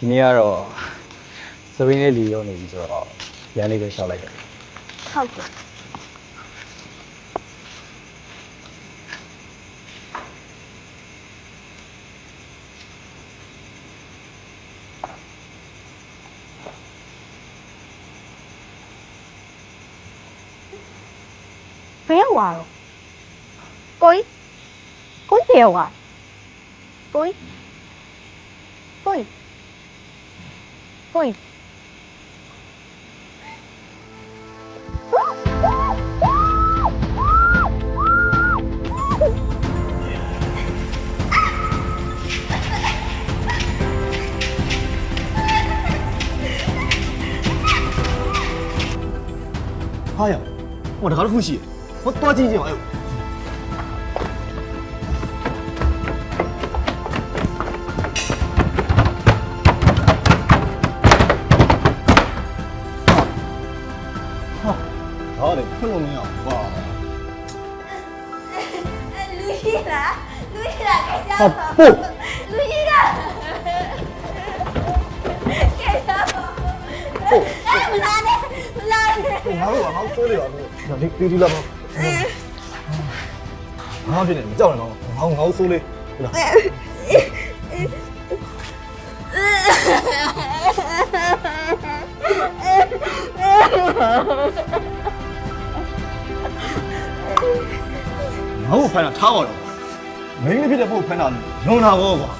ဒီနေ့ကတော့စရင်းလေးလီရောနေပြီဆိုတော့ရန်လေးပဲရှောက်လိုက်တယ်ဟုတ်ကဲ့ဘယ်ရောက်သွားတော့ကိုကြီးကိုကြီးဘယ်ရောက်သွားကိုကြီးကို ကြီးကိုကြီးဟာရဟိုတကားတစ်ခုရှိတယ်ဟို ဟာလေဖွင့်လို့မရဘူးကွာလူရှိလားလူရှိလားကြိုက်ကြဟာပါပို့လူရှိလားကြိုက်ကြပါဟုတ်မလာနဲ့မလာနဲ့ငါတို့ကငါ့ကိုစိုးနေပါဘူးဒါဒီတီတီလာပါငါဖြစ်နေမကြောက်နဲ့တော့ငါငါ့ကိုစိုးလေးဟုတ်လား ငါ့ကိုဖမ်းတာထားပါတော့မင်းမဖြစ်တဲ့ပို့ဖမ်းတာလွန်တာဘောကွာ